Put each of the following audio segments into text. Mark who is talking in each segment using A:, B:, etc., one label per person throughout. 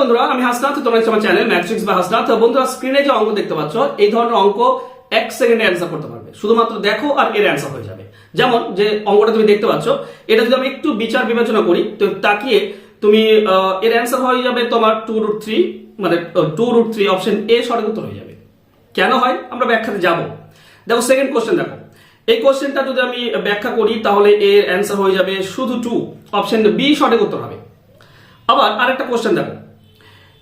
A: বন্ধুরা, আমি হাসনাথ তোমরা আমার চ্যানেল ম্যাট্রিক্স বা হাসনাথ বন্ধুরা স্ক্রিনে যে অঙ্ক দেখতে পাচ্ছ, এই ধরনের অঙ্ক এক সেকেন্ডে অ্যান্সার করতে পারবে। শুধুমাত্র দেখো আর এর অ্যান্সার হয়ে যাবে। যেমন যে অঙ্কটা তুমি দেখতে পাচ্ছ, এটা যদি আমি একটু বিচার বিবেচনা করি, তো তাকিয়ে তুমি এর অ্যান্সার হয়ে যাবে তোমার টু রুট থ্রি মানে two root three option A সঠিক উত্তর হয়ে যাবে। কেন হয়? আমরা ব্যাখ্যাতে যাব। দেখো সেকেন্ড কোশ্চেন দেখো। এই কোশ্চেনটা যদি আমি ব্যাখ্যা করি, তাহলে এর অ্যান্সার হয়ে যাবে শুধু টু অপশন বি সঠিক উত্তর হবে। আবার আরেকটা কোশ্চেন দেখো।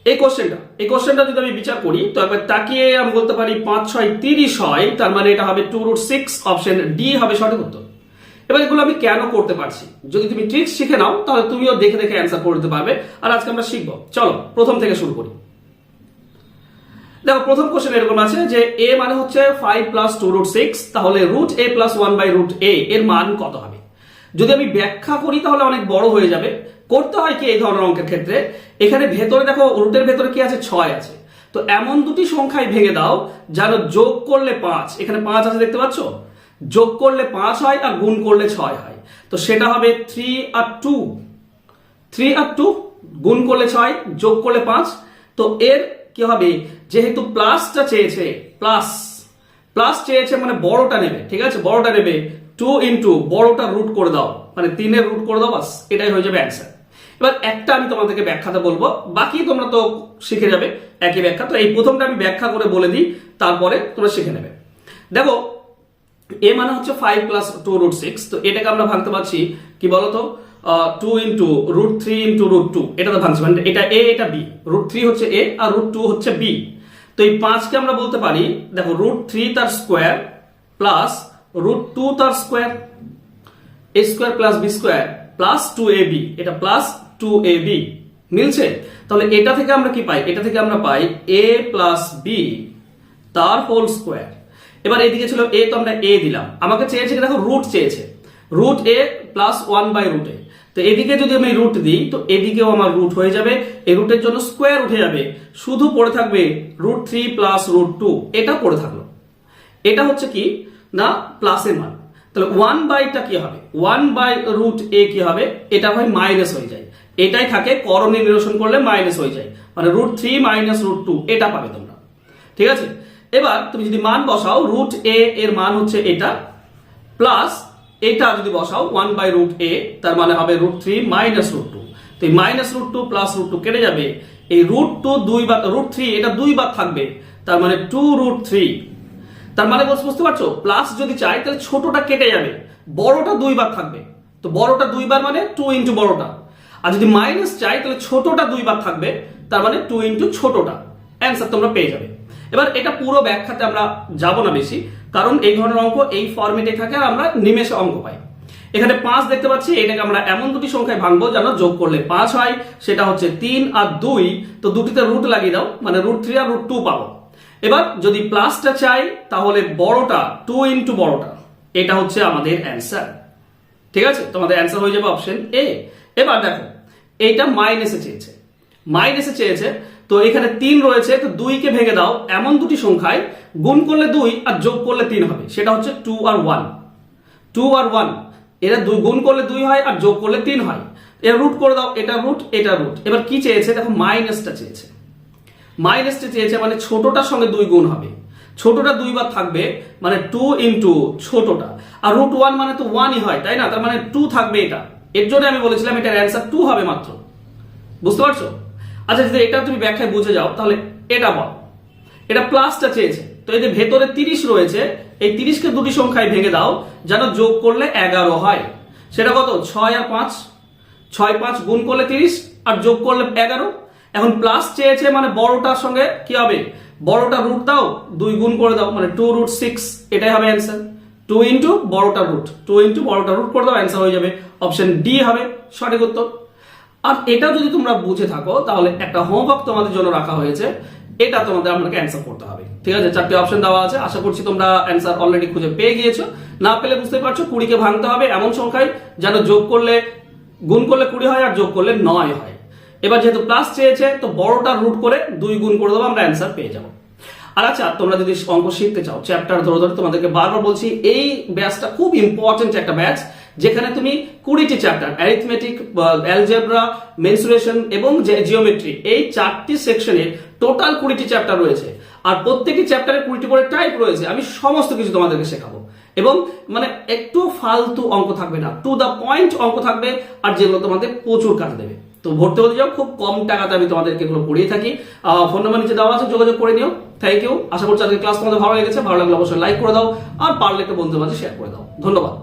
A: এই কোশ্চেনটা এই কোশ্চেনটা যদি আমি বিচার করি, তো একবার তাকিয়ে আমি বলতে পারি পাঁচ, ছয়, তিরিশ হয়, তার মানে এটা হবে two root six option D হবে সঠিক উত্তর। এবার এগুলো আমি কেন করতে পারছি? যদি তুমি ট্রিক্স শিখে নাও, তাহলে তুমিও দেখে দেখে অ্যান্সার করে দিতে পারবে, আর আজকে আমরা শিখব। চলো, প্রথম থেকে শুরু করি। দেখো, প্রথম কোশ্চেন এরকম আছে যে এ মানে হচ্ছে five plus two root six তাহলে root A plus one by root A এর মান কত হবে? যদি আমি ব্যাখ্যা করি, তাহলে অনেক বড় হয়ে যাবে। করতে হয় কি এই ধরনের অঙ্কের ক্ষেত্রে? এখানে ভেতরে দেখো, রুটের ভেতরে কি আছে? ছয় আছে। তো এমন দুটি সংখ্যায় ভেঙে দাও, যেন যোগ করলে পাঁচ। এখানে পাঁচ আছে দেখতে পাচ্ছ? যোগ করলে পাঁচ হয় আর গুণ করলে ছয় হয়। তো সেটা হবে থ্রি আর টু থ্রি আর টু গুণ করলে ছয়, যোগ করলে পাঁচ। তো এর কি হবে? যেহেতু প্লাসটা চেয়েছে, প্লাস। প্লাস চেয়েছে মানে বড়টা নেবে, ঠিক আছে? বড়টা নেবে টু ইন্টু বড়টা রুট করে দাও। মানে তিনের রুট করে দাও, বাস, এটাই হয়ে যাবে অ্যান্সার এবার একটা আমি তোমাদেরকে ব্যাখ্যাতে বলব। বাকি তোমরা তো শিখে যাবে একই ব্যাখ্যা। তো এই প্রথমটা আমি ব্যাখ্যা করে বলে দিই, তারপরে তোমরা শিখে নেবে। দেখো এ মানে হচ্ছে five plus two root six তো এটাকে আমরা ভাঙতে পারছি, কি বলতো? Two into root three into root two এটা তো ভাঙছি মানে এটা এ এটা বি রুট থ্রি হচ্ছে এ আর রুট টু হচ্ছে বি তো এই পাঁচকে আমরা বলতে পারি, দেখো রুট থ্রি তার স্কোয়ার প্লাস রুট টু তার square A square plus B square plus two A B এটা প্লাস টু এ বি মিলছে? তাহলে এটা থেকে আমরা কি পাই? এটা থেকে আমরা পাই এ প্লাস বি তার হোল স্কোয়ার এবার এদিকে ছিল এ তো আমরা এ দিলাম। আমাকে চেয়েছে দেখো? রুট চেয়েছে। Root A plus one by root A তো এদিকে যদি আমি রুট দিই, তো এদিকেও আমার রুট হয়ে যাবে। এই রুটের জন্য স্কোয়ার উঠে যাবে। শুধু পড়ে থাকবে root three plus root two এটা পড়ে থাকল। এটা হচ্ছে কি? না প্লাসের মান। তাহলে ওয়ান বাইটা কি হবে? ওয়ান বাই রুট এ কি হবে? এটা হয় মাইনাস হয়ে যায়। এটাই থাকে করণীয় নিরসন করলে মাইনাস হয়ে যায়। মানে root three minus root two এটা পাবে তোমরা। ঠিক আছে? এবার তুমি যদি মান বসাও রুট এ এর মান হচ্ছে এটা প্লাস এটা যদি বসাও ওয়ান বাই রুট এ তার মানে হবে root three minus root two তো এই minus root two plus root two কেটে যাবে। এই রুট টু দুই বার রুট থ্রি এটা দুই বার থাকবে, তার মানে টু রুট থ্রি তার মানে বুঝতে পারছ? প্লাস যদি চাই, তাহলে ছোটটা কেটে যাবে। বড়টা দুইবার থাকবে। তো বড়টা দুইবার মানে টু ইন্টু বড়টা। আর যদি মাইনাস চাই, তাহলে ছোটটা দুইবার থাকবে, তার মানে টু ইন্টু ছোটটা। অ্যান্সার তোমরা পেয়ে যাবে। এবার এটা পুরো ব্যাখ্যাতে আমরা যাব না বেশি, কারণ এই ধরনের অঙ্ক এই ফর্মেটে থাকে আর আমরা নিমেষে অঙ্ক পাই। এখানে পাঁচ দেখতে পাচ্ছি, এটাকে আমরা এমন দুটি সংখ্যায় ভাঙবো যেন যোগ করলে পাঁচ হয়, সেটা হচ্ছে তিন আর দুই। তো দুটিতে রুট লাগিয়ে দাও মানে রুট থ্রি আর রুট টু পাবো। এবার যদি প্লাসটা চাই, তাহলে বড়টা টু ইন্টু বড়টা, এটা হচ্ছে আমাদের অ্যান্সার ঠিক আছে? তোমাদের অ্যান্সার হয়ে যাবে অপশন এ এবার দেখো, এইটা মাইনাসে চেয়েছে। মাইনাসে চেয়েছে, তো এখানে তিন রয়েছে, তো দুইকে ভেঙে দাও, এমন দুটি সংখ্যায় গুণ করলে দুই আর যোগ করলে তিন হবে। সেটা হচ্ছে টু আর ওয়ান টু আর ওয়ান এরা দুই গুণ করলে দুই হয় আর যোগ করলে তিন হয়। এর রুট করে দাও, এটা রুট এটা রুট এবার কি চেয়েছে? দেখো মাইনাসটা চেয়েছে। মাইনাসটা চেয়েছে মানে ছোটটার সঙ্গে দুই গুণ হবে। ছোটটা দুইবার থাকবে মানে টু ইন্টু ছোটটা। আর রুট ওয়ান মানে তো ওয়ানই হয়, তাই না? তার মানে টু থাকবে এটা। এর জন্য আমি বলেছিলাম এটার অ্যান্সার টু হবে মাত্র। বুঝতে পারছ? আচ্ছা যদি এটা তুমি ব্যাখ্যায় বুঝে যাও, তাহলে এটা বল। এটা প্লাসটা চেয়েছে। তো এই যে ভেতরে তিরিশ রয়েছে, এই তিরিশকে দুটি সংখ্যায় ভেঙে দাও, যেন যোগ করলে এগারো হয়। সেটা কত? ছয় আর পাঁচ? ছয় পাঁচ গুণ করলে তিরিশ, আর যোগ করলে এগারো। এখন প্লাস চেয়েছে মানে বড়টার সঙ্গে কি হবে? বড়টা রুট দাও, দুই গুণ করে দাও মানে টু রুট সিক্স এটাই হবে অ্যান্সার টু ইন্টু বড়টা রুট টু ইন্টু বড়টা রুট করে দাও অ্যান্সার হয়ে যাবে। অপশন ডি হবে, সঠিক উত্তর। আর এটা যদি তোমরা বুঝে থাকো, তাহলে একটা হোমওয়ার্ক তোমাদের জন্য রাখা হয়েছে। এটা তোমাদের আপনাকে অ্যান্সার করতে হবে। ঠিক আছে? চারটি অপশন দেওয়া আছে। আশা করছি তোমরা অ্যান্সার অলরেডি খুঁজে পেয়ে গিয়েছো। না পেলে বুঝতে পারছ, কুড়িকে ভাঙতে হবে এমন সংখ্যায় যেন যোগ করলে, গুণ করলে কুড়ি হয় আর যোগ করলে নয় হয়। এবার যেহেতু প্লাস চেয়েছে, তো বড়টা রুট করে দুই গুণ করে দেবো, আমরা অ্যান্সার পেয়ে যাব। আর আচ্ছা তোমরা যদি অঙ্ক শিখতে চাও চ্যাপ্টার ধরে ধরে তোমাদেরকে বারবার বলছি, এই ব্যাচটা খুব ইম্পর্টেন্ট একটা ব্যাচ যেখানে তুমি কুড়িটি চ্যাপ্টার অ্যারিথমেটিক অ্যালজেব্রা মেনসুরেশন এবং জিওমেট্রি এই চারটি সেকশনের টোটাল কুড়িটি চ্যাপ্টার রয়েছে। আর প্রত্যেকটি চ্যাপ্টারে কুড়িটি করে টাইপ রয়েছে, আমি সমস্ত কিছু তোমাদেরকে শেখাবো। এবং মানে একটু ফালতু অঙ্ক থাকবে না টু দ্য পয়েন্ট অঙ্ক থাকবে, আর যেগুলো তোমাদের প্রচুর কাজ দেবে। তো ভর্তি হতে যাও, খুব কম টাকাতে আমি তোমাদেরকে এগুলো পড়িয়ে থাকি। ফোন নাম্বার নিচে দেওয়া আছে, যোগাযোগ করে নিও। থ্যাংক ইউ আশা করছি আজকে ক্লাস তোমাদের ভালো লেগেছে। ভালো লাগলে অবশ্যই লাইক করে দাও। আর পারলে একটা বন্ধুর মাঝে শেয়ার করে দাও। ধন্যবাদ।